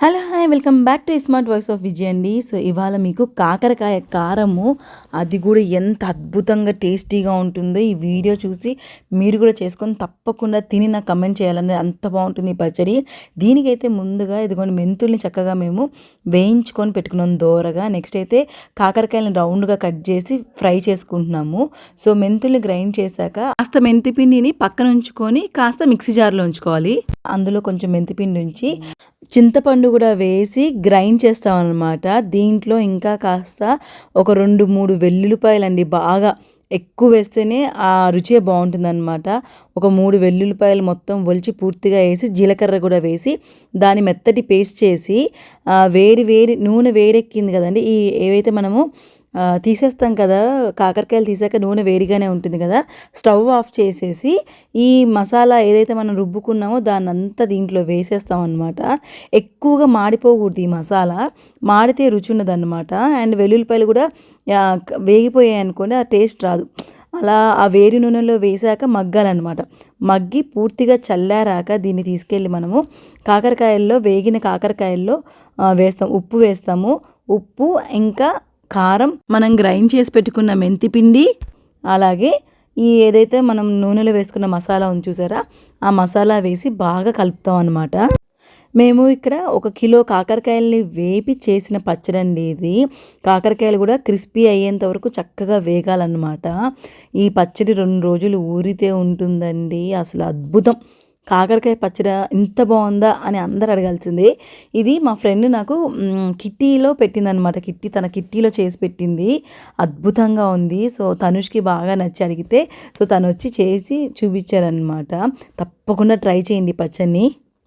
Hello hi welcome back to smart voice of Vijay అండి. So ఇవాళ మీకు కాకరకాయ కారము అది కూడా ఎంత అద్భుతంగా టేస్టీగా ఉంటుందో ఈ వీడియో చూసి మీరు కూడా చేసుకొని తప్పకుండా తిని నాకు కమెంట్ చేయాలని అంత బాగుంటుంది ఈ పచ్చడి. దీనికైతే ముందుగా ఇదిగోండి మెంతుల్ని చక్కగా మేము వేయించుకొని పెట్టుకున్నాం దోరగా. నెక్స్ట్ అయితే కాకరకాయలను రౌండ్గా కట్ చేసి ఫ్రై చేసుకుంటున్నాము. సో మెంతుల్ని గ్రైండ్ చేశాక కాస్త మెంతి పిండిని పక్కన ఉంచుకొని కాస్త మిక్సీ జార్లో ఉంచుకోవాలి. అందులో కొంచెం మెంతిపిండి ఉంచి చింతపండు కూడా వేసి గ్రైండ్ చేస్తామన్నమాట. దీంట్లో ఇంకా కాస్త ఒక రెండు మూడు వెల్లుల్లిపాయలండి. బాగా ఎక్కువ వేస్తేనే ఆ రుచే బాగుంటుందన్నమాట. ఒక మూడు వెల్లుల్లిపాయలు మొత్తం ఒలిచి పూర్తిగా వేసి జీలకర్ర కూడా వేసి దాని మెత్తటి పేస్ట్ చేసి వేడి వేడి నూనె వేడెక్కింది కదండి. ఈ ఏవైతే మనము తీసేస్తాం కదా. కాకరకాయలు తీసాక నూనె వేడిగానే ఉంటుంది కదా. స్టవ్ ఆఫ్ చేసేసి ఈ మసాలా ఏదైతే మనం రుబ్బుకున్నామో దాన్ని అంతా దీంట్లో వేసేస్తాం అనమాట ఎక్కువగా మాడిపోకూడదు ఈ మసాలా. మాడితే రుచి ఉన్నదన్నమాట అండ్ వెల్లుల్లిపాయలు కూడా వేగిపోయాయి అనుకోండి ఆ టేస్ట్ రాదు. అలా ఆ వేడి నూనెలో వేసాక మగ్గాలన్నమాట. మగ్గి పూర్తిగా చల్లారాక దీన్ని తీసుకెళ్ళి మనము కాకరకాయల్లో వేగిన కాకరకాయల్లో వేస్తాం. ఉప్పు వేస్తాము. ఉప్పు ఇంకా కారం మనం గ్రైండ్ చేసి పెట్టుకున్న మెంతి పిండి అలాగే ఈ ఏదైతే మనం నూనెలో వేసుకున్న మసాలా ఉంది చూసారా ఆ మసాలా వేసి బాగా కలుపుతాం అనమాట మేము ఇక్కడ ఒక కిలో కాకరకాయల్ని వేపి చేసిన పచ్చడండి ఇది. కాకరకాయలు కూడా క్రిస్పీ అయ్యేంత వరకు చక్కగా వేగాలన్నమాట. ఈ పచ్చడి రెండు రోజులు ఊరితే ఉంటుందండి అసలు అద్భుతం. కాకరకాయ పచ్చడి ఇంత బాగుందా అని అందరు అడగాల్సిందే. ఇది మా ఫ్రెండ్ నాకు కిట్టీలో కిట్టీలో పెట్టిందనమాట కిట్టి తన కిట్టీలో చేసి పెట్టింది. అద్భుతంగా ఉంది. సో తనుష్కి బాగా నచ్చి అడిగితే సో తను వచ్చి చేసి చూపించారనమాట తప్పకుండా ట్రై చేయండి పచ్చడిని.